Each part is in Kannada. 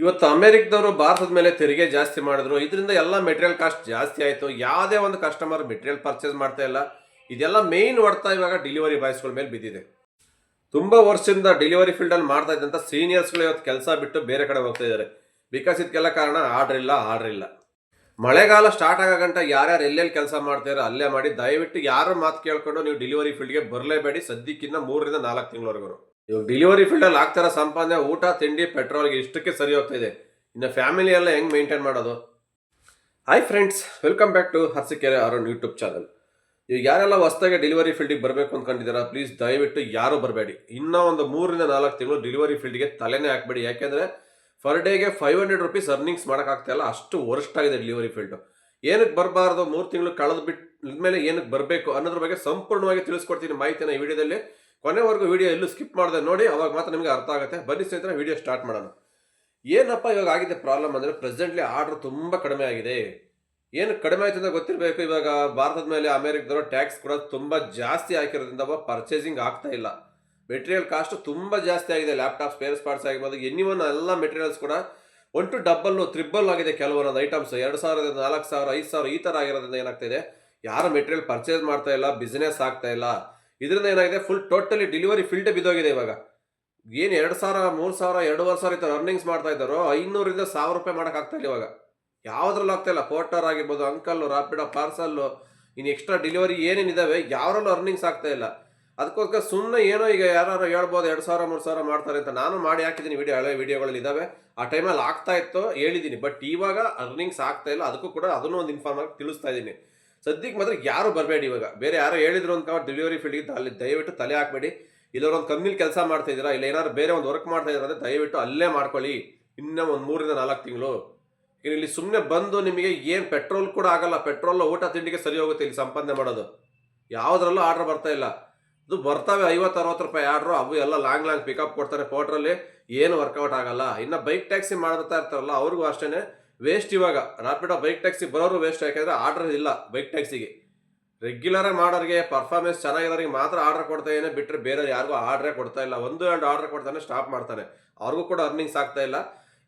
ಇವತ್ತು ಅಮೆರಿಕದವರು ಭಾರತದ ಮೇಲೆ ತೆರಿಗೆ ಜಾಸ್ತಿ ಮಾಡಿದ್ರು. ಇದರಿಂದ ಎಲ್ಲ ಮೆಟೀರಿಯಲ್ ಕಾಸ್ಟ್ ಜಾಸ್ತಿ ಆಯಿತು. ಯಾವುದೇ ಒಂದು ಕಸ್ಟಮರ್ ಮೆಟೀರಿಯಲ್ ಪರ್ಚೇಸ್ ಮಾಡ್ತಾ ಇಲ್ಲ. ಇದೆಲ್ಲ ಮೇಯ್ನ್ ಹೊಡ್ತಾ ಇವಾಗ ಡೆಲಿವರಿ ಬಾಯ್ಸ್ಗಳ ಮೇಲೆ ಬಿದ್ದಿದೆ. ತುಂಬ ವರ್ಷದಿಂದ ಡೆಲಿವರಿ ಫೀಲ್ಡಲ್ಲಿ ಮಾಡ್ತಾ ಇದ್ದಂಥ ಸೀನಿಯರ್ಸ್ಗಳು ಇವತ್ತು ಕೆಲಸ ಬಿಟ್ಟು ಬೇರೆ ಕಡೆ ಹೋಗ್ತಾ ಇದ್ದಾರೆ. ಬಿಕಾಸ್ ಇದಕ್ಕೆಲ್ಲ ಕಾರಣ ಆರ್ಡ್ರ್ ಇಲ್ಲ ಆರ್ಡ್ರ್ ಇಲ್ಲ. ಮಳೆಗಾಲ ಸ್ಟಾರ್ಟ್ ಆಗೋ ಗಂಟ ಯಾರ್ಯಾರು ಎಲ್ಲೆಲ್ಲಿ ಕೆಲಸ ಮಾಡ್ತಾರೋ ಅಲ್ಲೇ ಮಾಡಿ. ದಯವಿಟ್ಟು ಯಾರೋ ಮಾತು ಕೇಳ್ಕೊಂಡು ನೀವು ಡೆಲಿವರಿ ಫೀಲ್ಡ್ಗೆ ಬರಲೇಬೇಡಿ. ಸದ್ಯಕ್ಕಿಂತ ಮೂರರಿಂದ ನಾಲ್ಕು ತಿಂಗಳವರೆಗೂ. ಇವಾಗ ಡೆಲಿವರಿ ಫೀಲ್ಡಲ್ಲಿ ಆಗ್ತಾರ ಸಂಪಾದನೆ, ಊಟ, ತಿಂಡಿ ಪೆಟ್ರೋಲ್ಗೆ ಇಷ್ಟಕ್ಕೆ ಸರಿ ಹೋಗ್ತಾ ಇದೆ. ಇನ್ನು ಫ್ಯಾಮಿಲಿ ಎಲ್ಲ ಹೆಂಗೆ ಮೇಂಟೈನ್ ಮಾಡೋದು? Hi friends welcome back to Harsikere Arun YouTube channel ಈಗ ಯಾರೆಲ್ಲ ಹೊಸ್ದಾಗಿ ಡೆಲಿವರಿ ಫೀಲ್ಡಿಗೆ ಬರಬೇಕು ಅಂದ್ಕೊಂಡಿದ್ದೀರಾ ಪ್ಲೀಸ್ ದಯವಿಟ್ಟು ಯಾರೂ ಬರಬೇಡಿ. ಇನ್ನೂ ಒಂದು ಮೂರರಿಂದ ನಾಲ್ಕು ತಿಂಗಳು ಡೆಲಿವರಿ ಫೀಲ್ಡ್ಗೆ ತಲೆನೇ ಹಾಕಬೇಡಿ. ಯಾಕೆಂದರೆ ಫರ್ ಡೇಗೆ ಫೈವ್ ಹಂಡ್ರೆಡ್ ರುಪೀಸ್ ಅರ್ನಿಂಗ್ಸ್ ಮಾಡೋಕ್ಕಾಗ್ತಾ ಇಲ್ಲ. ಅಷ್ಟು ವರ್ಸ್ಟ್ ಆಗಿದೆ ಡೆಲಿವರಿ ಫೀಲ್ಡು ಏನಕ್ಕೆ ಬರಬಾರ್ದು? ಮೂರು ತಿಂಗಳು ಕಳೆದು ಬಿಟ್ಟು ಮೇಲೆ ಏನಕ್ಕೆ ಬರಬೇಕು ಅನ್ನೋದ್ರ ಬಗ್ಗೆ ಸಂಪೂರ್ಣವಾಗಿ ತಿಳಿಸ್ಕೊಡ್ತೀನಿ ಮಾಹಿತಿನ ಈ ವಿಡಿಯೋದಲ್ಲಿ. ಕೊನೆವರೆಗೂ ವಿಡಿಯೋ ಎಲ್ಲೂ ಸ್ಕಿಪ್ ಮಾಡಿದೆ ನೋಡಿ, ಅವಾಗ ಮಾತ್ರ ನಿಮಗೆ ಅರ್ಥ ಆಗುತ್ತೆ. ಬನ್ನಿ ಸ್ನೇಹಿತರೆ ವಿಡಿಯೋ ಸ್ಟಾರ್ಟ್ ಮಾಡೋಣ. ಏನಪ್ಪ ಇವಾಗ ಆಗಿದೆ ಪ್ರಾಬ್ಲಮ್ ಅಂದರೆ ಪ್ರೆಸೆಂಟ್ಲಿ ಆರ್ಡರ್ ತುಂಬ ಕಡಿಮೆ ಆಗಿದೆ. ಏನು ಕಡಿಮೆ ಆಯ್ತು ಅಂತ ಗೊತ್ತಿರಬೇಕು. ಇವಾಗ ಭಾರತದ ಮೇಲೆ ಅಮೆರಿಕದವರು ಟ್ಯಾಕ್ಸ್ ಕೂಡ ತುಂಬ ಜಾಸ್ತಿ ಹಾಕಿರೋದ್ರಿಂದ ಪರ್ಚೇಸಿಂಗ್ ಆಗ್ತಾ ಇಲ್ಲ. ಮೆಟೀರಿಯಲ್ ಕಾಸ್ಟ್ ತುಂಬ ಜಾಸ್ತಿ ಆಗಿದೆ. ಲ್ಯಾಪ್ಟಾಪ್ ಸ್ಪೇರ್ ಪಾರ್ಟ್ಸ್ ಆಗಿರ್ಬೋದು ಎನಿ ಒನ್ ಎಲ್ಲ ಮೆಟೀರಿಯಲ್ಸ್ ಕೂಡ ಒನ್ ಟು ಡಬ್ಬಲ್ಲು ತ್ರಿಬಲ್ ಆಗಿದೆ ಕೆಲವೊಂದು ಐಟಮ್ಸ್ ಎರಡು ಸಾವಿರದ ನಾಲ್ಕು ಸಾವಿರ, ಐದು ಸಾವಿರ ಈ ಥರ ಆಗಿರೋದ್ರಿಂದ ಏನಾಗ್ತಿದೆ ಯಾರು ಮೆಟೀರಿಯಲ್ ಪರ್ಚೇಸ್ ಮಾಡ್ತಾ ಇಲ್ಲ ಬಿಸ್ನೆಸ್ ಆಗ್ತಾ ಇಲ್ಲ. ಇದರಿಂದ ಏನಾಗಿದೆ? ಫುಲ್ ಟೋಟಲಿ ಡೆಲಿವರಿ ಫೀಲ್ಡೇ ಬಿದ್ದೋಗಿದೆ ಇವಾಗ. ಏನು ಎರಡು ಸಾವಿರ, ಮೂರು ಸಾವಿರ, ಎರಡೂವರೆ ಸಾವಿರ ಇತ್ತು ಅರ್ನಿಂಗ್ಸ್ ಮಾಡ್ತಾ ಇದ್ದಾರೋ, ಐನೂರಿಂದ ಸಾವಿರ ರೂಪಾಯಿ ಮಾಡೋಕ್ಕಾಗ್ತಾ ಇಲ್ಲ ಇವಾಗ. ಯಾವುದ್ರಲ್ಲೂ ಆಗ್ತಾ ಇಲ್ಲ. ಪೋರ್ಟರ್ ಆಗಿರ್ಬೋದು ಅಂಕಲ್ಲು ರಾಪಿಡೋ ಪಾರ್ಸಲ್ಲು ಇನ್ನು ಎಕ್ಸ್ಟ್ರಾ ಡೆಲಿವರಿ ಏನೇನಿದ್ದಾವೆ ಯಾರಲ್ಲೂ ಅರ್ನಿಂಗ್ಸ್ ಆಗ್ತಾ ಇಲ್ಲ. ಅದಕ್ಕೋಸ್ಕರ ಸುಮ್ಮನೆ ಏನೋ ಈಗ ಯಾರು ಹೇಳ್ಬೋದು, ಎರಡು ಸಾವಿರ, ಮೂರು ಸಾವಿರ ಮಾಡ್ತಾರೆ ಅಂತ. ನಾನು ಮಾಡಿ ಹಾಕಿದ್ದೀನಿ ವಿಡಿಯೋ ಹಳೆ ವಿಡಿಯೋಗಳಲ್ಲಿ ಇದ್ದಾವೆ ಆ ಟೈಮಲ್ಲಿ ಆಗ್ತಾ ಇತ್ತು, ಹೇಳಿದ್ದೀನಿ. ಬಟ್ ಇವಾಗ ಅರ್ನಿಂಗ್ಸ್ ಆಗ್ತಾ ಇಲ್ಲ. ಅದಕ್ಕೂ ಕೂಡ ಅದನ್ನು ಒಂದು ಇನ್ಫಾರ್ಮ್ ಆಗಿ ತಿಳಿಸ್ತಾ ಇದ್ದೀನಿ. ಸದ್ಯಕ್ಕೆ ಮಾತ್ರ ಯಾರು ಬರಬೇಡಿ ಇವಾಗ. ಬೇರೆ ಯಾರೋ ಹೇಳಿದ್ರು ಅಂತ ಡೆಲಿವರಿ ಫೀಲ್ಡ್ಗೆ ಅಲ್ಲಿ ದಯವಿಟ್ಟು ತಲೆ ಹಾಕಬೇಡಿ. ಇಲ್ಲವ್ರು ಒಂದು ಕಂಪ್ನಿಲಿ ಕೆಲಸ ಮಾಡ್ತಾ ಇದ್ದೀರಾ? ಇಲ್ಲ ಏನಾದ್ರು ಬೇರೆ ಒಂದು ವರ್ಕ್ ಮಾಡ್ತಾ ಅಂದರೆ ದಯವಿಟ್ಟು ಅಲ್ಲೇ ಮಾಡ್ಕೊಳ್ಳಿ. ಇನ್ನೂ ಒಂದು ಮೂರಿಂದ ನಾಲ್ಕು ತಿಂಗಳು. ಇಲ್ಲಿ ಸುಮ್ಮನೆ ಬಂದು ನಿಮಗೆ ಏನು ಪೆಟ್ರೋಲ್ ಕೂಡ ಆಗಲ್ಲ. ಪೆಟ್ರೋಲ್ ಊಟ ತಿಂಡಿಗೆ ಸರಿ ಹೋಗುತ್ತೆ ಇಲ್ಲಿ ಸಂಪಾದನೆ ಮಾಡೋದು. ಯಾವುದರಲ್ಲೂ ಆರ್ಡ್ರ್ ಬರ್ತಾ ಇಲ್ಲ. ಅದು ಬರ್ತವೆ ಐವತ್ತು, ಅರವತ್ತು ರೂಪಾಯಿ ಆರ್ಡ್ರು ಅವು ಎಲ್ಲ ಲಾಂಗ್ ಲಾಂಗ್ ಪಿಕಪ್ ಕೊಡ್ತಾರೆ. ಪೋಟ್ರಲ್ಲಿ ಏನು ವರ್ಕೌಟ್ ಆಗಲ್ಲ. ಇನ್ನು ಬೈಕ್ ಟ್ಯಾಕ್ಸಿ ಮಾಡ್ತಾ ಇರ್ತಾರಲ್ಲ, ಅವ್ರಿಗೂ ಅಷ್ಟೇ ವೇಸ್ಟ್ ಇವಾಗ ರಾಪಿಡೋ ಬೈಕ್ ಟ್ಯಾಕ್ಸಿ ಬರೋರು ವೇಸ್ಟ್ ಯಾಕೆಂದ್ರೆ ಆರ್ಡರ್ ಇಲ್ಲ ಬೈಕ್ ಟ್ಯಾಕ್ಸಿಗೆ ರೆಗ್ಯುಲರ್ ಮಾಡೋರಿಗೆ ಪರ್ಫಾರ್ಮೆನ್ಸ್ ಚೆನ್ನಾಗಿರೋರಿಗೆ ಮಾತ್ರ ಆರ್ಡರ್ ಕೊಡ್ತಾ ಏನೇ ಬಿಟ್ಟರೆ ಬೇರೆ ಯಾರಿಗೂ ಆರ್ಡ್ರೇ ಕೊಡ್ತಾ ಇಲ್ಲ. ಒಂದು, ಎರಡು ಆರ್ಡರ್ ಕೊಡ್ತಾನೆ ಸ್ಟಾಪ್ ಮಾಡ್ತಾನೆ. ಅವ್ರಿಗೂ ಕೂಡ ಅರ್ನಿಂಗ್ಸ್ ಆಗ್ತಾ ಇಲ್ಲ.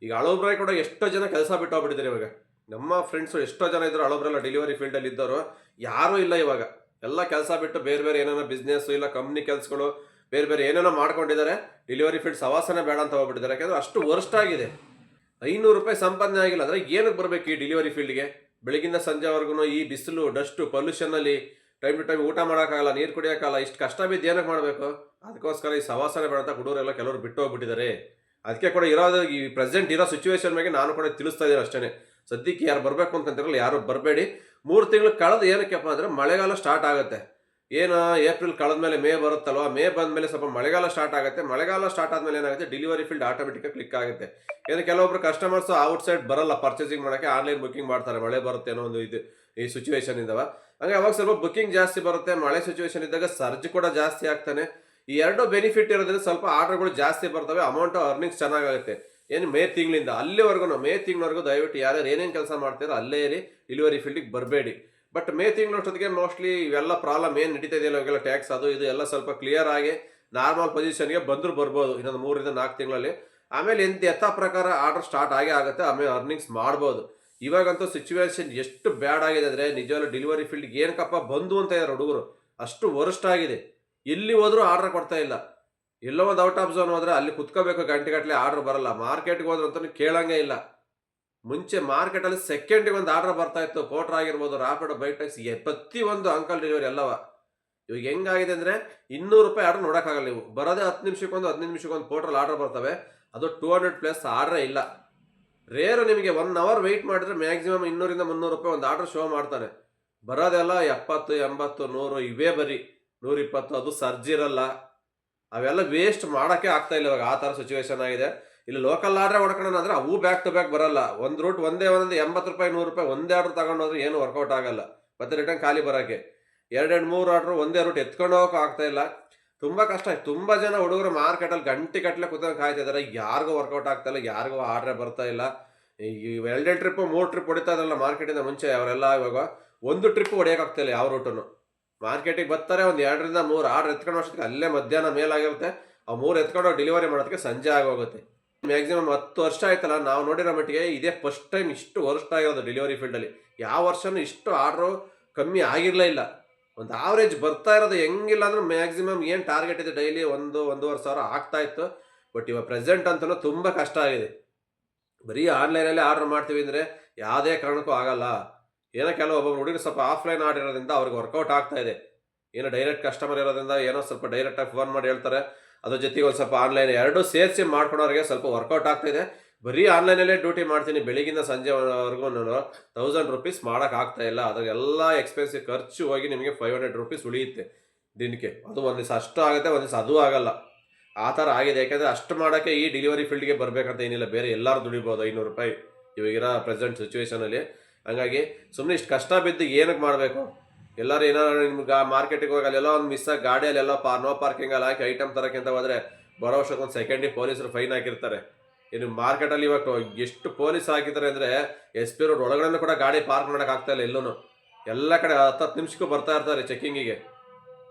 ಈಗ ಅಳೋಬ್ರಾಯ್ ಕೂಡ ಎಷ್ಟೋ ಜನ ಕೆಲಸ ಬಿಟ್ಟು ಹೋಗ್ಬಿಟ್ಟಿದ್ದಾರೆ ಇವಾಗ. ನಮ್ಮ ಫ್ರೆಂಡ್ಸು ಎಷ್ಟೋ ಜನ ಇದ್ರು ಅಳೋಬ್ರಲ್ಲ ಡೆಲಿವರಿ ಫೀಲ್ಡಲ್ಲಿ ಇದ್ದವರು. ಯಾರೂ ಇಲ್ಲ ಇವಾಗ. ಎಲ್ಲ ಕೆಲಸ ಬಿಟ್ಟು ಬೇರೆ ಬೇರೆ ಏನೇನೋ ಬಿಸ್ನೆಸ್ ಇಲ್ಲ ಕಂಪ್ನಿ ಕೆಲಸಗಳು, ಬೇರೆ ಬೇರೆ ಏನೇನೋ ಮಾಡ್ಕೊಂಡಿದ್ದಾರೆ. ಡೆಲಿವರಿ ಫೀಲ್ಡ್ ಸವಾಸನೆ ಬೇಡ ಅಂತ ಹೋಗ್ಬಿಟ್ಟಿದ್ದಾರೆ. ಯಾಕೆಂದ್ರೆ ಅಷ್ಟು ವರ್ಸ್ಟ್ ಆಗಿದೆ. ಐನೂರು ರೂಪಾಯಿ ಸಂಪಾದನೆ ಆಗಿಲ್ಲ ಅಂದರೆ ಏನಕ್ಕೆ ಬರಬೇಕು ಈ ಡೆಲಿವರಿ ಫೀಲ್ಡ್ಗೆ ಬೆಳಗಿನ ಸಂಜೆವರೆಗೂ ಈ ಬಿಸಿಲು ಡಸ್ಟು ಪೊಲ್ಯೂಷನಲ್ಲಿ ಟೈಮ್ ಟು ಟೈಮ್ ಊಟ ಮಾಡೋಕ್ಕಾಗಲ್ಲ, ನೀರು ಕುಡಿಯೋಕ್ಕಾಗಲ್ಲ, ಇಷ್ಟು ಕಷ್ಟ ಬಿದ್ದು ಏನಕ್ಕೆ ಮಾಡಬೇಕು? ಅದಕ್ಕೋಸ್ಕರ ಈ ಸವಾಸನೆ ಬೇಡ ಹುಡುಗರೆಲ್ಲ ಕೆಲವರು ಬಿಟ್ಟು ಹೋಗ್ಬಿಟ್ಟಿದ್ದಾರೆ ಅದಕ್ಕೆ ಕೂಡ ಇರೋದು ಈ ಪ್ರೆಸೆಂಟ್ ಇರೋ ಸಿಚುವೇಶನ್ ಬಗ್ಗೆ ನಾನು ಕೂಡ ತಿಳಿಸ್ತಾ ಇದ್ದೀನಿ ಅಷ್ಟೇ ಸದ್ಯಕ್ಕೆ ಯಾರು ಬರಬೇಕು ಅಂತಂತಿರಲ್ಲ ಯಾರು ಬರಬೇಡಿ. ಮೂರು ತಿಂಗಳು ಕಳೆದು ಏನಕ್ಕೆಪ್ಪ ಅಂದರೆ ಮಳೆಗಾಲ ಸ್ಟಾರ್ಟ್ ಆಗುತ್ತೆ. ಏನು, ಏಪ್ರಿಲ್ ಕಳೆದ ಮೇಲೆ ಮೇ ಬರುತ್ತಲ್ವ? ಮೇ ಬಂದ ಮೇಲೆ ಸ್ವಲ್ಪ ಮಳೆಗಾಲ ಸ್ಟಾರ್ಟ್ ಆಗುತ್ತೆ. ಮಳೆಗಾಲ ಸ್ಟಾರ್ಟ್ ಆದಮೇಲೆ ಏನಾಗುತ್ತೆ? ಡೆಲಿವರಿ ಫೀಲ್ಡ್ ಆಟೋಮೆಟಿಕಾಗಿ ಕ್ಲಿಕ್ ಆಗುತ್ತೆ. ಏನು ಕೆಲವೊಬ್ರು ಕಸ್ಟಮರ್ಸ್ ಔಟ್ ಸೈಡ್ ಬರಲ್ಲ ಪರ್ಚೇಸಿಂಗ್ ಮಾಡೋಕ್ಕೆ ಆನ್ಲೈನ್ ಬುಕ್ಕಿಂಗ್ ಮಾಡ್ತಾರೆ. ಮಳೆ ಬರುತ್ತೆ ಅನ್ನೋ ಒಂದು ಇದು, ಈ ಸಿಚುವೇಶನ್ ಇದ್ದಾವೆ ಹಂಗೆ ಅವಾಗ ಸ್ವಲ್ಪ ಬುಕಿಂಗ್ ಜಾಸ್ತಿ ಬರುತ್ತೆ. ಮಳೆ ಸಿಚುವೇಶನ್ ಇದ್ದಾಗ ಸರ್ಜ್ ಕೂಡ ಜಾಸ್ತಿ ಆಗ್ತಾನೆ. ಈ ಎರಡು ಬೆನಿಫಿಟ್ ಇರೋದ್ರಿಂದ ಸ್ವಲ್ಪ ಆರ್ಡರ್ಗಳು ಜಾಸ್ತಿ ಬರ್ತವೆ. ಅಮೌಂಟ್ ಅರ್ನಿಂಗ್ಸ್ ಚೆನ್ನಾಗಾಗುತ್ತೆ. ಏನು ಮೇ ತಿಂಗಳಿಂದ, ಅಲ್ಲಿವರೆಗೂ, ಮೇ ತಿಂಗಳವರೆಗೂ ದಯವಿಟ್ಟು ಯಾರ್ಯಾರು ಏನೇನು ಕೆಲಸ ಮಾಡ್ತೀರೋ ಅಲ್ಲೇ ಇರಿ. ಡೆಲಿವರಿ ಫೀಲ್ಡಿಗೆ ಬರಬೇಡಿ. ಬಟ್ ಮೇ ತಿಂಗಳಷ್ಟೊತ್ತಿಗೆ ಮೋಸ್ಟ್ಲಿ ಇವೆಲ್ಲ ಪ್ರಾಬ್ಲಮ್ ಏನು ನಡೀತಾ ಇದೆಯಲ್ಲ ಇವಾಗೆಲ್ಲ ಟ್ಯಾಕ್ಸ್ ಅದು ಇದು ಎಲ್ಲ ಸ್ವಲ್ಪ ಕ್ಲಿಯರ್ ಆಗಿ ನಾರ್ಮಲ್ ಪೊಸಿಷನ್ಗೆ ಬಂದರೂ ಬರ್ಬೋದು. ಇನ್ನೊಂದು ಮೂರರಿಂದ ನಾಲ್ಕು ತಿಂಗಳಲ್ಲಿ. ಆಮೇಲೆ ಎಂತ ಎತ್ತ ಪ್ರಕಾರ ಆರ್ಡರ್ ಸ್ಟಾರ್ಟ್ ಆಗೇ ಆಗುತ್ತೆ ಆಮೇಲೆ ಅರ್ನಿಂಗ್ಸ್ ಮಾಡ್ಬೋದು. ಇವಾಗಂತೂ ಸಿಚುವೇಶನ್ ಎಷ್ಟು ಬ್ಯಾಡ್ ಆಗಿದೆ ಅಂದರೆ ನಿಜವಾಗ್ಲೂ ಡೆಲಿವರಿ ಫೀಲ್ಡ್ಗೆ ಏನಕ್ಕಪ್ಪ ಬಂದು ಅಂತ ಇದ್ದಾರೆ ಹುಡುಗರು. ಅಷ್ಟು ವರ್ಸ್ಟ್ ಆಗಿದೆ. ಎಲ್ಲಿ ಹೋದರೂ ಆರ್ಡರ್ ಕೊಡ್ತಾ ಇಲ್ಲ. ಎಲ್ಲೋ ಒಂದು ಔಟ್ ಆಫ್ ಝೋನ್ ಹೋದ್ರೆ ಅಲ್ಲಿ ಕುತ್ಕೋಬೇಕು ಗಂಟೆಗಟ್ಟಲೆ ಆರ್ಡರ್ ಬರಲ್ಲ. ಮಾರ್ಕೆಟ್ಗೆ ಹೋದ್ರೆ ಅಂತಲೂ ಕೇಳಂಗೇ ಇಲ್ಲ. ಮುಂಚೆ ಮಾರ್ಕೆಟಲ್ಲಿ ಸೆಕೆಂಡಿಗೆ ಒಂದು ಆರ್ಡರ್ ಬರ್ತಾ ಇತ್ತು ಪೋಟ್ರ್ ಆಗಿರ್ಬೋದು ರಾಪಿಡ್ ಬೈಟೆಕ್ಸ್ ಪ್ರತಿ ಒಂದು ಅಂಕಲ್ ಡೆಲಿವರಿ ಎಲ್ಲವ. ಇವಾಗ ಹೆಂಗಾಗಿದೆ ಅಂದರೆ ಇನ್ನೂರು ರೂಪಾಯಿ ಆರ್ಡರ್ ನೋಡೋಕ್ಕಾಗಲ್ಲ ನೀವು. ಬರೋದೇ ಹತ್ತು ನಿಮಿಷಕ್ಕೊಂದು ಹದಿನೈದು ನಿಮಿಷಕ್ಕೊಂದು ಪೋಟ್ರಲ್ಲಿ ಆರ್ಡರ್ ಬರ್ತವೆ. ಅದು ಟೂ ಹಂಡ್ರೆಡ್ ಪ್ಲಸ್ ಆರ್ಡ್ರೇ ಇಲ್ಲ. ರೇರು ನಿಮಗೆ ಒನ್ ಅವರ್ ವೆಯ್ಟ್ ಮಾಡಿದ್ರೆ ಮ್ಯಾಕ್ಸಿಮಮ್ ಇನ್ನೂರಿಂದ ಮುನ್ನೂರು ರೂಪಾಯಿ ಒಂದು ಆರ್ಡರ್ ಶೋ ಮಾಡ್ತಾರೆ ಬರೋದೆಲ್ಲ ಎಪ್ಪತ್ತು, ಎಂಬತ್ತು, ನೂರು, ಇವೇ ಬರೀ. ನೂರಿಪ್ಪತ್ತು, ಅದು ಸರ್ಜಿರಲ್ಲ ಅವೆಲ್ಲ ವೇಸ್ಟ್ ಮಾಡೋಕ್ಕೆ ಆಗ್ತಾ ಇಲ್ಲ ಇವಾಗ. ಆ ಥರ ಸಿಚುವೇಶನ್ ಆಗಿದೆ. ಇಲ್ಲಿ ಲೋಕಲ್ ಆರ್ಡ್ರೆ ಹೊಡ್ಕೊಳ್ಳೋಣ ಅಂದರೆ ಅವು ಬ್ಯಾಕ್ ಟು ಬ್ಯಾಕ್ ಬರಲ್ಲ. ಒಂದು ರೂಟ್ ಒಂದೇ ಒಂದೊಂದು ಎಂಬತ್ತು ರೂಪಾಯಿ, ನೂರು ರೂಪಾಯಿ ಒಂದೇ ಆರ್ಡ್ರ್ ತಗೊಂಡೋದ್ರೆ ಏನು ವರ್ಕೌಟ್ ಆಗಲ್ಲ. ಮತ್ತೆ ರಿಟರ್ನ್ ಖಾಲಿ ಬರೋಕ್ಕೆ. ಎರಡೆರಡು ಮೂರು ಆರ್ಡ್ರು ಒಂದೇ ರೂಟ್ ಎತ್ಕೊಂಡು ಹೋಗೋಕೆ ಆಗ್ತಾ ಇಲ್ಲ. ತುಂಬ ಕಷ್ಟ ತುಂಬ ಜನ ಹುಡುಗರು ಮಾರ್ಕೆಟಲ್ಲಿ ಗಂಟೆ ಕಟ್ಟಲೆ ಕೂತ್ಕೊಂಡು ಕಾಯ್ತಿದ್ದಾರೆ ಯಾರಿಗೂ ವರ್ಕೌಟ್ ಆಗ್ತಾ ಇಲ್ಲ, ಯಾರಿಗೂ ಆರ್ಡ್ರೇ ಬರ್ತಾ ಇಲ್ಲ. ಎರಡೆರಡು ಟ್ರಿಪ್ಪು ಮೂರು ಟ್ರಿಪ್ ಹೊಡಿತಾ ಇದ್ರಲ್ಲ ಮಾರ್ಕೆಟಿಂದ ಮುಂಚೆ ಅವರೆಲ್ಲ ಇವಾಗ ಒಂದು ಟ್ರಿಪ್ ಹೊಡಿಯೋಕ್ಕಾಗ್ತಿಲ್ಲ ಯಾವ ರೂಟನ್ನು ಮಾರ್ಕೆಟಿಗೆ ಬರ್ತಾರೆ ಒಂದು ಎರಡರಿಂದ ಮೂರು ಆರ್ಡ್ರ್ ಎತ್ಕೊಂಡು ಅಷ್ಟಕ್ಕೆ ಅಲ್ಲೇ ಮಧ್ಯಾಹ್ನ ಮೇಲಾಗಿರುತ್ತೆ. ಆ ಮೂರು ಎತ್ಕೊಂಡು ಡೆಲಿವರಿ ಮಾಡೋದಕ್ಕೆ ಸಂಜೆ ಆಗೋಗುತ್ತೆ. ಮ್ಯಾಕ್ಸಿಮಮ್ ಹತ್ತು ವರ್ಷ ಆಯ್ತಲ್ಲ, ನಾವು ನೋಡಿರೋ ಮಟ್ಟಿಗೆ ಇದೇ ಫಸ್ಟ್ ಟೈಮ್ ಇಷ್ಟು ವರ್ಷ ಆಗಿರೋದು ಡೆಲಿವರಿ ಫೀಲ್ಡಲ್ಲಿ ಯಾವ ವರ್ಷನೂ ಇಷ್ಟು ಆರ್ಡ್ರು ಕಮ್ಮಿ ಆಗಿರಲೇ ಇಲ್ಲ. ಒಂದು ಆವ್ರೇಜ್ ಬರ್ತಾ ಇರೋದು ಹೆಂಗಿಲ್ಲ ಅಂದ್ರೆ ಮ್ಯಾಕ್ಸಿಮಮ್ ಏನು ಟಾರ್ಗೆಟ್ ಇದೆ ಡೈಲಿ ಒಂದು, ಒಂದೂವರೆ ಸಾವಿರ ಆಗ್ತಾ ಇತ್ತು. ಬಟ್ ಇವಾಗ ಪ್ರೆಸೆಂಟ್ ಅಂತಲೂ ತುಂಬ ಕಷ್ಟ ಆಗಿದೆ. ಬರೀ ಆನ್ಲೈನಲ್ಲಿ ಆರ್ಡರ್ ಮಾಡ್ತೀವಿ ಅಂದರೆ ಯಾವುದೇ ಕಾರಣಕ್ಕೂ ಆಗಲ್ಲ. ಏನೋ ಕೆಲವು ಒಬ್ಬೊಬ್ರು ಹುಡುಗರು ಸ್ವಲ್ಪ ಆಫ್ಲೈನ್ ಆರ್ಡರ್ ಇರೋದ್ರಿಂದ ಅವ್ರಿಗೆ ವರ್ಕೌಟ್ ಆಗ್ತಾ ಇದೆ. ಏನೋ ಡೈರೆಕ್ಟ್ ಕಸ್ಟಮರ್ ಇರೋದ್ರಿಂದ ಏನೋ ಸ್ವಲ್ಪ ಡೈರೆಕ್ಟಾಗಿ ಫೋನ್ ಮಾಡಿ ಹೇಳ್ತಾರೆ. ಅದ್ರ ಜೊತೆಗೆ ಒಂದು ಸ್ವಲ್ಪ ಆನ್ಲೈನ್ ಎರಡೂ ಸೇರಿಸಿ ಮಾಡ್ಕೊಳೋರಿಗೆ ಸ್ವಲ್ಪ ವರ್ಕೌಟ್ ಆಗ್ತಾಯಿದೆ ಬರೀ ಆನ್ಲೈನಲ್ಲೇ ಡ್ಯೂಟಿ ಮಾಡ್ತೀನಿ. ಬೆಳಿಗಿಂದ ಸಂಜೆವರೆಗೂ ನಾನು ತೌಸಂಡ್ ರುಪೀಸ್ ಮಾಡೋಕೆ ಆಗ್ತಾ ಇಲ್ಲ. ಎಲ್ಲ ಎಕ್ಸ್ಪೆನ್ಸಿವ್ ಖರ್ಚು ಹೋಗಿ ನಿಮಗೆ ಫೈವ್ ಹಂಡ್ರೆಡ್ ರುಪೀಸ್ ಉಳಿಯುತ್ತೆ ದಿನಕ್ಕೆ. ಅದು ಒಂದು ದಿವಸ ಅಷ್ಟು ಆಗುತ್ತೆ, ಒಂದು ದಿವಸ ಅದು ಆಗಲ್ಲ. ಆ ಥರ ಆಗಿದೆ. ಯಾಕೆಂದರೆ ಅಷ್ಟು ಮಾಡೋಕ್ಕೆ ಈ ಡೆಲಿವರಿ ಫೀಲ್ಡ್ಗೆ ಬರಬೇಕಂತ ಏನಿಲ್ಲ. ಬೇರೆ ಎಲ್ಲರೂ ದುಡಿಬೋದು, ಐನೂರು ರೂಪಾಯಿ. ಇವಾಗಿರೋ ಪ್ರೆಸೆಂಟ್ ಸಿಚುವೇಶನಲ್ಲಿ ಹಂಗಾಗಿ ಸುಮ್ಮನೆ ಇಷ್ಟು ಕಷ್ಟ ಬಿದ್ದು ಏನಕ್ಕೆ ಮಾಡಬೇಕು? ಎಲ್ಲರೂ ಏನಾರು ನಿಮ್ಗೆ ಮಾರ್ಕೆಟಿಗೆ ಹೋಗಿ ಅಲ್ಲೆಲ್ಲ ಒಂದು ಮಿಸ್ ಆಗಿ ಗಾಡಿಯಲ್ಲಿ ಅಲ್ಲೆಲ್ಲ ಪಾ ನೋ ಪಾರ್ಕಿಂಗ್ ಅಲ್ಲಿ ಹಾಕಿ ಐಟಮ್ ತರಕ್ಕೆ ಅಂತ ಹೋದ್ರೆ ಬರೋ ವರ್ಷಕ್ಕೆ ಒಂದು ಸೆಕೆಂಡಿಗೆ ಪೊಲೀಸರು ಫೈನ್ ಹಾಕಿರ್ತಾರೆ. ಇನ್ನು ಮಾರ್ಕೆಟಲ್ಲಿ ಇವಾಗ ಎಷ್ಟು ಪೊಲೀಸ್ ಹಾಕಿದ್ದಾರೆ ಅಂದರೆ ಎಸ್ ಪಿ ರೋಡ್ ಒಳಗಡೆ ಕೂಡ ಗಾಡಿ ಪಾರ್ಕ್ ಮಾಡೋಕೆ ಆಗ್ತಾ ಇಲ್ಲ ಎಲ್ಲೂ ಎಲ್ಲ ಕಡೆ ಹತ್ತು ಹತ್ತು ನಿಮಿಷಕ್ಕೂ ಬರ್ತಾ ಇರ್ತಾರೆ ಚೆಕಿಂಗಿಗೆ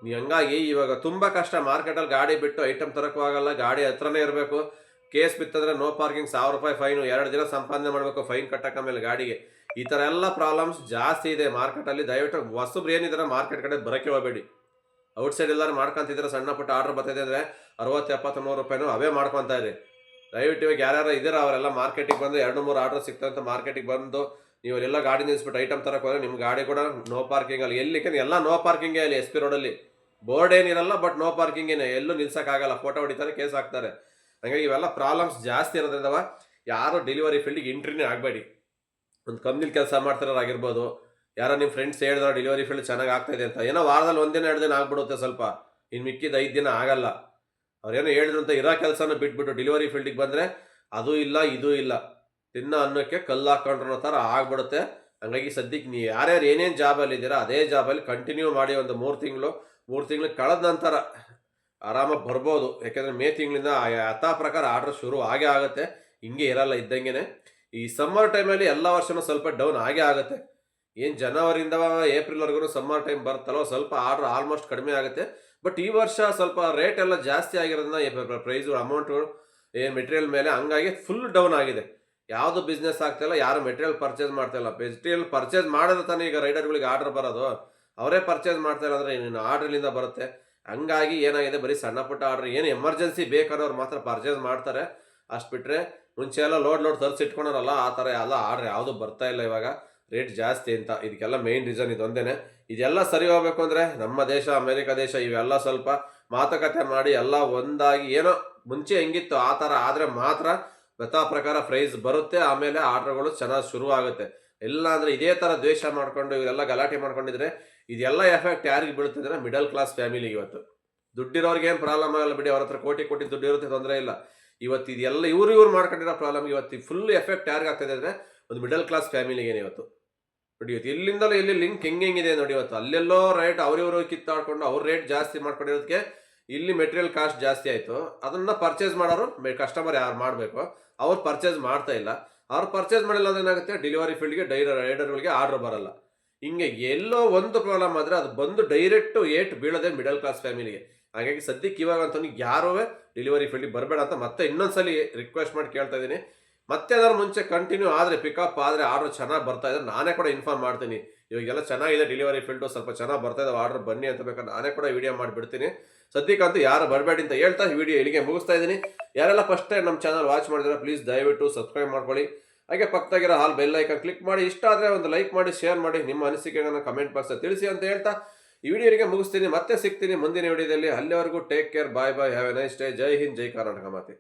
ನೀವು ಹಂಗಾಗಿ ಇವಾಗ ತುಂಬ ಕಷ್ಟ ಮಾರ್ಕೆಟಲ್ಲಿ ಗಾಡಿ ಬಿಟ್ಟು ಐಟಮ್ ತರಕ್ಕೂ ಆಗಲ್ಲ, ಗಾಡಿ ಹತ್ರನೇ ಇರಬೇಕು. ಕೇಸ್ ಬಿತ್ತಂದ್ರೆ ನೋ ಪಾರ್ಕಿಂಗ್ ಸಾವಿರ ರೂಪಾಯಿ ಫೈನು ಎರಡು ದಿನ ಸಂಪಾದನೆ ಮಾಡಬೇಕು ಫೈನ್ ಕಟ್ಟಕ್ಕ ಮೇಲೆ ಗಾಡಿಗೆ. ಈ ಥರ ಎಲ್ಲ ಪ್ರಾಬ್ಲಮ್ಸ್ ಜಾಸ್ತಿ ಇದೆ ಮಾರ್ಕೆಟಲ್ಲಿ ದಯವಿಟ್ಟು ಹೊಸಬ್ರು ಏನಿದ್ದಾರೆ ಮಾರ್ಕೆಟ್ ಕಡೆ ಬರೋಕ್ಕೆ ಹೋಗಬೇಡಿ. ಔಟ್ಸೈಡ್ ಎಲ್ಲರೂ ಮಾಡ್ಕೊಂತಿದ್ರೆ, ಸಣ್ಣ ಪುಟ್ಟ ಆರ್ಡರ್ ಬರ್ತಿದೆ ಅಂದರೆ ಅರವತ್ತು ಎಪ್ಪತ್ತು ಮೂರು ರೂಪಾಯಿನೂ ಅವೇ ಮಾಡ್ಕೊತಾ ಇರಿ. ದಯವಿಟ್ಟು ಇವಾಗ ಯಾರ್ಯಾರು ಇದ್ದೀರ ಅವರೆಲ್ಲ ಮಾರ್ಕೆಟಿಗೆ ಬಂದು ಎರಡು ಮೂರು ಆರ್ಡರ್ ಸಿಗ್ತಂತ ಮಾರ್ಕೆಟಿಗೆ ಬಂದು ನೀವು ಎಲ್ಲ ಗಾಡಿ ನಿಲ್ಲಿಸ್ಬಿಟ್ಟು ಐಟಮ್ ತರಕ್ಕೆ ಹೋದರೆ ನಿಮ್ಮ ಗಾಡಿ ಕೂಡ ನೋ ಪಾರ್ಕಿಂಗ್ ಅಲ್ಲಿ. ಎಲ್ಲಿ ಎಲ್ಲ ನೋ ಪಾರ್ಕಿಂಗೇ ಅಲ್ಲಿ ಎಸ್ ಪಿ ರೋಡಲ್ಲಿ ಬೋರ್ಡ್ ಏನಿರಲ್ಲ ಬಟ್ ನೋ ಪಾರ್ಕಿಂಗೇನೆ ಎಲ್ಲೂ ನಿಲ್ಸೋಕ್ಕಾಗಲ್ಲ. ಫೋಟೋ ಹೊಡಿತಾರೆ ಕೇಸ್ ಹಾಕ್ತಾರೆ. ಹಂಗಾಗಿ ಇವೆಲ್ಲ ಪ್ರಾಬ್ಲಮ್ಸ್ ಜಾಸ್ತಿ ಇರೋದ್ರಿಂದವ ಯಾರು ಡೆಲಿವರಿ ಫೀಲ್ಡಿಗೆ ಎಂಟ್ರಿನೇ ಆಗಬೇಡಿ. ಒಂದು ಕಂಪ್ನಿಲಿ ಕೆಲಸ ಮಾಡ್ತಿರೋರಾಗಿರ್ಬೋದು. ಯಾರೋ ನಿಮ್ಮ ಫ್ರೆಂಡ್ಸ್ ಹೇಳಿದ್ರೆ ಡೆಲಿವರಿ ಫೀಲ್ಡ್ ಚೆನ್ನಾಗಿ ಆಗ್ತಾ ಇದೆ ಅಂತ. ಏನೋ ವಾರದಲ್ಲಿ ಒಂದಿನ ಎರಡು ದಿನ ಆಗ್ಬಿಡುತ್ತೆ ಸ್ವಲ್ಪ. ಇನ್ನು ಮಿಕ್ಕಿದ ಐದು ದಿನ ಆಗಲ್ಲ. ಅವ್ರೇನೋ ಹೇಳಿದ್ರು ಅಂತ ಇರೋ ಕೆಲಸನ ಬಿಟ್ಬಿಟ್ಟು ಡೆಲಿವರಿ ಫೀಲ್ಡಿಗೆ ಬಂದರೆ ಅದು ಇಲ್ಲ, ಇದು ಇಲ್ಲ. ತಿನ್ನೋ ಅನ್ನೋಕ್ಕೆ ಕಲ್ಲು ಹಾಕೊಂಡ್ರೋ ಥರ ಆಗ್ಬಿಡುತ್ತೆ. ಹಂಗಾಗಿ ಸದ್ಯಕ್ಕೆ ನೀವು ಯಾರ್ಯಾರು ಏನೇನು ಜಾಬಲ್ಲಿ ಇದ್ದೀರಾ, ಅದೇ ಜಾಬಲ್ಲಿ ಕಂಟಿನ್ಯೂ ಮಾಡಿ ಒಂದು ಮೂರು ತಿಂಗಳು ಮೂರು ತಿಂಗಳು ಕಳೆದ ನಂತರ ಆರಾಮಾಗಿ ಬರ್ಬೋದು. ಯಾಕೆಂದರೆ ಮೇ ತಿಂಗಳಿಂದ ಯಥಾ ಪ್ರಕಾರ ಆರ್ಡ್ರ್ ಶುರು ಆಗೇ ಆಗುತ್ತೆ. ಹಿಂಗೆ ಇರಲ್ಲ ಇದ್ದಂಗೆ ಈ ಸಮ್ಮರ್ ಟೈಮಲ್ಲಿ ಎಲ್ಲ ವರ್ಷನೂ ಸ್ವಲ್ಪ ಡೌನ್ ಆಗೇ ಆಗುತ್ತೆ. ಏನು ಜನವರಿಯಿಂದ ಏಪ್ರಿಲ್ವರೆಗೂ ಸಮ್ಮರ್ ಟೈಮ್ ಬರ್ತಲ್ಲೋ ಸ್ವಲ್ಪ ಆರ್ಡ್ರ್ ಆಲ್ಮೋಸ್ಟ್ ಕಡಿಮೆ ಆಗುತ್ತೆ. ಬಟ್ ಈ ವರ್ಷ ಸ್ವಲ್ಪ ರೇಟ್ ಎಲ್ಲ ಜಾಸ್ತಿ ಆಗಿರೋದ್ರಿಂದ ಪ್ರೈಸು ಅಮೌಂಟ್ಗಳು ಏನು ಮೆಟೀರಿಯಲ್ ಮೇಲೆ ಹಂಗಾಗಿ ಫುಲ್ ಡೌನ್ ಆಗಿದೆ. ಯಾವುದು ಬಿಸ್ನೆಸ್ ಆಗ್ತಾಯಿಲ್ಲ ಯಾರು ಮೆಟೀರಿಯಲ್ ಪರ್ಚೇಸ್ ಮಾಡ್ತಾಯಿಲ್ಲ ಮೆಟೀರಿಯಲ್ ಪರ್ಚೇಸ್ ಮಾಡಿದ್ರೆ ತಾನೇ ಈಗ ರೈಡರ್ಗಳಿಗೆ ಆರ್ಡರ್ ಬರೋದು. ಅವರೇ ಪರ್ಚೇಸ್ ಮಾಡ್ತಾಯಿಲ್ಲ ಅಂದರೆ ಇನ್ನು ಆರ್ಡ್ರಲ್ಲಿಂದ ಬರುತ್ತೆ. ಹಂಗಾಗಿ ಏನಾಗಿದೆ, ಬರೀ ಸಣ್ಣ ಪುಟ್ಟ ಆರ್ಡ್ರ್ ಏನು ಎಮರ್ಜೆನ್ಸಿ ಬೇಕಾದವ್ರು ಮಾತ್ರ ಪರ್ಚೇಸ್ ಮಾಡ್ತಾರೆ. ಅಷ್ಟು ಬಿಟ್ಟರೆ ಮುಂಚೆ ಎಲ್ಲ ಲೋಡ್ ಲೋಡ್ ತರಿಸಿ ಇಟ್ಕೊಳೋರಲ್ಲ ಆ ಥರ ಎಲ್ಲ ಆರ್ಡ್ರ್ ಯಾವುದು ಬರ್ತಾ ಇಲ್ಲ ಇವಾಗ. ರೇಟ್ ಜಾಸ್ತಿ ಅಂತ ಇದಕ್ಕೆಲ್ಲ ಮೇಯ್ನ್ ರೀಸನ್ ಇದೊಂದೇ ಇದೆಲ್ಲ ಸರಿ ಹೋಗ್ಬೇಕು ಅಂದರೆ ನಮ್ಮ ದೇಶ, ಅಮೇರಿಕ ದೇಶ ಇವೆಲ್ಲ ಸ್ವಲ್ಪ ಮಾತುಕತೆ ಮಾಡಿ ಎಲ್ಲ ಒಂದಾಗಿ ಏನೋ ಮುಂಚೆ ಹೆಂಗಿತ್ತು ಆ ಥರ ಆದರೆ ಮಾತ್ರ ಯಥಾ ಪ್ರಕಾರ ಪ್ರೈಸ್ ಬರುತ್ತೆ, ಆಮೇಲೆ ಆರ್ಡ್ರ್ಗಳು ಚೆನ್ನಾಗಿ ಶುರು ಆಗುತ್ತೆ ಇಲ್ಲ ಅಂದರೆ ಇದೇ ಥರ ದ್ವೇಷ ಮಾಡ್ಕೊಂಡು ಇವರೆಲ್ಲ ಗಲಾಟೆ ಮಾಡ್ಕೊಂಡಿದ್ರೆ ಇದೆಲ್ಲ ಎಫೆಕ್ಟ್ ಯಾರಿಗೆ ಬೀಳುತ್ತೆ ಮಿಡಲ್ ಕ್ಲಾಸ್ ಫ್ಯಾಮಿಲಿಗೆ ಇವತ್ತು. ದುಡ್ಡಿರೋರಿಗೆ ಏನು ಪ್ರಾಬ್ಲಮ್ ಆಗಲ್ಲ ಬಿಡಿ, ಅವ್ರ ಹತ್ರ ಕೋಟಿ ಕೋಟಿ ದುಡ್ಡು ಇರುತ್ತೆ, ತೊಂದರೆ ಇಲ್ಲ. ಇವತ್ತು ಇದೆಲ್ಲ ಇವರು ಇವ್ರು ಮಾಡ್ಕೊಂಡಿರೋ ಪ್ರಾಬ್ಲಮ್ ಇವತ್ತು ಫುಲ್ ಎಫೆಕ್ಟ್ ಯಾರಿಗೆ ಆಗ್ತದೆ ಅಂದರೆ ಒಂದು ಮಿಡಲ್ ಕ್ಲಾಸ್ ಫ್ಯಾಮಿಲಿಗೆ ಇವತ್ತು. ನೋಡಿ, ಇವತ್ತು ಇಲ್ಲಿಂದಲೂ ಇಲ್ಲಿ ಲಿಂಕ್ ಹೆಂಗೆ ಹೆಂಗಿದೆ ನೋಡಿ ಇವತ್ತು. ಅಲ್ಲೆಲ್ಲೋ ರೇಟ್ ಅವ್ರಿವರು ಕಿತ್ತಾಡ್ಕೊಂಡು ಅವ್ರ ರೇಟ್ ಜಾಸ್ತಿ ಮಾಡ್ಕೊಂಡಿರೋದಕ್ಕೆ ಇಲ್ಲಿ ಮೆಟೀರಿಯಲ್ ಕಾಸ್ಟ್ ಜಾಸ್ತಿ ಆಯಿತು. ಅದನ್ನು ಪರ್ಚೇಸ್ ಮಾಡೋರು ಕಸ್ಟಮರ್ ಯಾರು ಮಾಡಬೇಕು? ಅವ್ರು ಪರ್ಚೇಸ್ ಮಾಡ್ತಾ ಇಲ್ಲ. ಅವ್ರು ಪರ್ಚೇಸ್ ಮಾಡಿಲ್ಲ ಅಂದ್ರೆ ಏನಾಗುತ್ತೆ? ಡೆಲಿವರಿ ಫೀಲ್ಡ್ಗೆ ಡೈರ ರೈಡರ್ಗಳಿಗೆ ಆರ್ಡರ್ ಬರಲ್ಲ. ಹಿಂಗೆ ಎಲ್ಲೋ ಒಂದು ಪ್ರಾಬ್ಲಮ್ ಆದರೆ ಅದು ಬಂದು ಡೈರೆಕ್ಟು ಏಟ್ ಬೀಳೋದೇ ಮಿಡಲ್ ಕ್ಲಾಸ್ ಫ್ಯಾಮಿಲಿಗೆ ಹಾಗಾಗಿ ಸದ್ಯಕ್ಕೆ ಇವಾಗ ಅಂತ ಯಾರೂ ಡೆಲಿವರಿ ಫೀಲ್ಡಿಗೆ ಬರಬೇಡ ಅಂತ ಮತ್ತೆ ಇನ್ನೊಂದ್ಸಲಿ ರಿಕ್ವೆಸ್ಟ್ ಮಾಡಿ ಕೇಳ್ತಾ ಇದ್ದೀನಿ. ಮತ್ತೆ ಅದರ ಮುಂಚೆ ಕಂಟಿನ್ಯೂ ಆದರೆ ಪಿಕಪ್ ಆದರೆ ಆರ್ಡರ್ ಚೆನ್ನಾಗಿ ಬರ್ತಾ ಇದೆ, ನಾನೇ ಕೂಡ ಇನ್ಫಾರ್ಮ್ ಮಾಡ್ತೀನಿ. ಇವಾಗೆಲ್ಲ ಚೆನ್ನಾಗಿದೆ ಡೆಲಿವರಿ ಫೀಲ್ಡು ಸ್ವಲ್ಪ ಚೆನ್ನಾಗಿ ಬರ್ತಾ ಇದ್ದಾವೆ ಆರ್ಡರ್ ಬನ್ನಿ ಅಂತ ಬೇಕಾದ್ರೆ ನಾನೇ ಕೂಡ ವಿಡಿಯೋ ಮಾಡಿಬಿಡ್ತೀನಿ. ಸದ್ಯಕ್ಕಂತೂ ಯಾರು ಬರಬೇಡಿ ಅಂತ ಹೇಳ್ತಾ ಈ ವಿಡಿಯೋ ಇಲ್ಲಿಗೆ ಮುಗಿಸ್ತಾ ಇದ್ದೀನಿ. ಯಾರೆಲ್ಲ ಫಸ್ಟ್ ಟೈಮ್ ನಮ್ಮ ಚಾನಲ್ ವಾಚ್ ಮಾಡಿದ್ರೆ ಪ್ಲೀಸ್ ದಯವಿಟ್ಟು ಸಬ್ಸ್ಕ್ರೈಬ್ ಮಾಡ್ಕೊಳ್ಳಿ. ಹಾಗೆ ಪಕ್ಕದಾಗಿರೋ ಹಾಲ್ ಬೆಲ್ ಐಕನ್ ಕ್ಲಿಕ್ ಮಾಡಿ, ಇಷ್ಟ ಆದರೆ ಒಂದು ಲೈಕ್ ಮಾಡಿ ಶೇರ್ ಮಾಡಿ, ನಿಮ್ಮ ಅನಿಸಿಕೆಗಳನ್ನು ಕಮೆಂಟ್ ಬಾಕ್ಸ್ ತಿಳಿಸಿ ಅಂತ ಹೇಳ್ತಾ ಈ ವಿಡಿಯೋರಿಗೆ ಮುಗಿಸ್ತೀನಿ. ಮತ್ತೆ ಸಿಗ್ತೀನಿ ಮುಂದಿನ ವಿಡಿಯೋದಲ್ಲಿ. ಅಲ್ಲಿವರೆಗೂ take care bye bye have a nice day ಜೈ ಹಿಂದ್, ಜೈ ಕರ್ನಾಟಕ ಮಾತೆ.